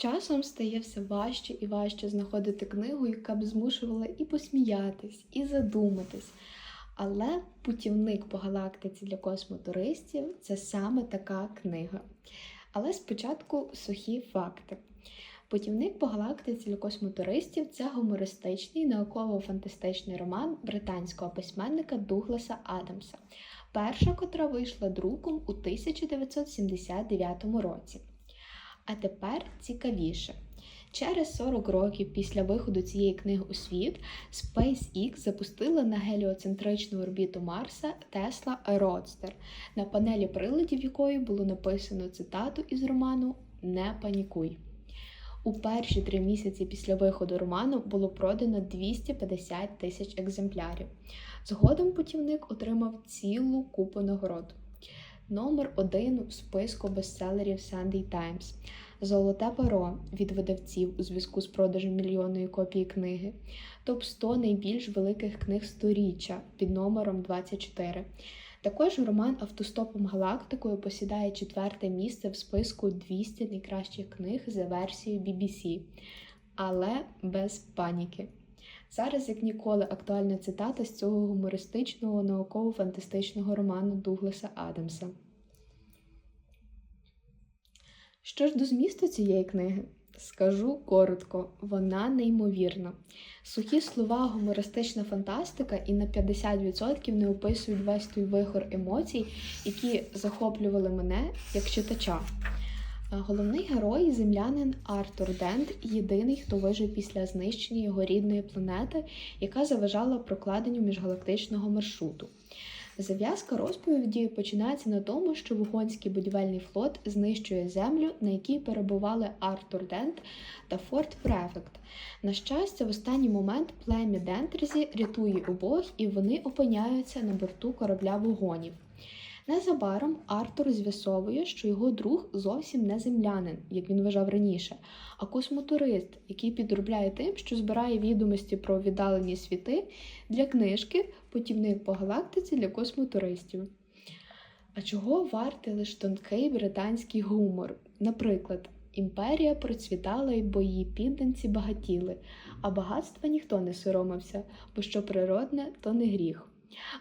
часом стає все важче і важче знаходити книгу, яка б змушувала і посміятись, і задуматись. Але путівник по галактиці для космотуристів це саме така книга. Але спочатку сухі факти. Путівник по галактиці для космотуристів це гумористичний науково-фантастичний роман британського письменника Дугласа Адамса, перша, котра вийшла друком у 1979 році. А тепер цікавіше. Через 40 років після виходу цієї книги у світ SpaceX запустила на геліоцентричну орбіту Марса Tesla Roadster, на панелі приладів якої було написано цитату із роману Не панікуй. У перші три місяці після виходу роману було продано 250 тисяч екземплярів. Згодом путівник отримав цілу купу нагород. Номер один у списку бестселерів Sunday Times. Золоте перо від видавців у зв'язку з продажем мільйонної копії книги. Топ 100 найбільш великих книг сторіччя під номером 24. Також роман Автостопом галактикою посідає четверте місце в списку 200 найкращих книг за версією BBC. Але без паніки. Зараз, як ніколи, актуальна цитата з цього гумористичного науково-фантастичного роману Дугласа Адамса. Що ж до змісту цієї книги? Скажу коротко, вона неймовірна. Сухі слова, гумористична фантастика і на 50% не описують весь той вихор емоцій, які захоплювали мене як читача. Головний герой землянин Артур Дент єдиний, хто вижив після знищення його рідної планети, яка заважала прокладенню міжгалактичного маршруту. Зав'язка розповіді починається на тому, що Вугонський будівельний флот знищує землю, на якій перебували Артур Дент та Форт Префект. На щастя, в останній момент плем'я Дентерзі рятує обох і вони опиняються на борту корабля вогонів. Незабаром Артур з'ясовує, що його друг зовсім не землянин, як він вважав раніше, а космотурист, який підробляє тим, що збирає відомості про віддалені світи для книжки Путівник по галактиці для космотуристів. А чого вартий лише тонкий британський гумор? Наприклад, імперія процвітала і бо її підданці багатіли, а багатства ніхто не соромився, бо що природне, то не гріх.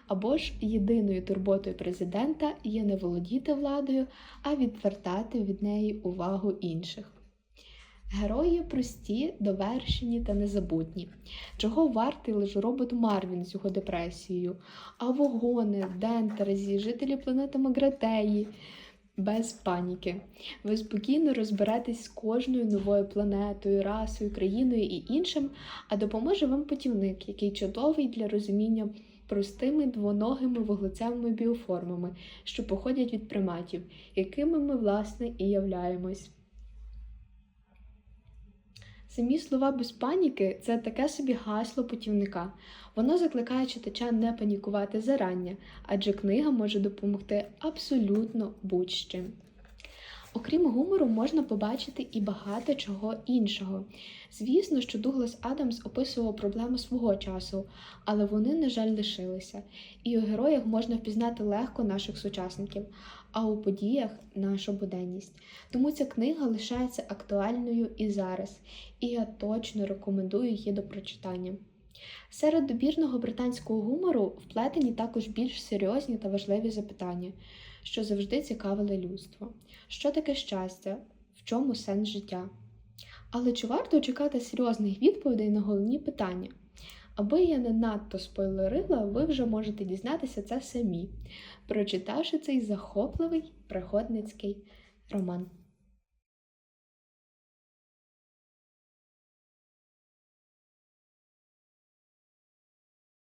Або ж єдиною турботою президента є не володіти владою, а відвертати від неї увагу інших. Герої прості, довершені та незабутні. Чого вартий лише робот Марвін з його депресією, а вогони, дентерзі, жителі планети Магратеї. Без паніки. Ви спокійно розберетесь з кожною новою планетою, расою, країною і іншим, а допоможе вам путівник, який чудовий для розуміння простими двоногими вуглецевими біоформами, що походять від приматів, якими ми, власне, і являємось. Самі слова без паніки це таке собі гасло путівника. Воно закликає читача не панікувати зарання, адже книга може допомогти абсолютно будь-чим. Окрім гумору, можна побачити і багато чого іншого. Звісно, що Дуглас Адамс описував проблеми свого часу, але вони, на жаль, лишилися, і у героях можна впізнати легко наших сучасників, а у подіях нашу буденність. Тому ця книга лишається актуальною і зараз, і я точно рекомендую її до прочитання. Серед добірного британського гумору вплетені також більш серйозні та важливі запитання, що завжди цікавили людство. Що таке щастя? В чому сенс життя? Але чи варто чекати серйозних відповідей на головні питання? Аби я не надто спойлерила, ви вже можете дізнатися це самі, прочитавши цей захопливий пригодницький роман.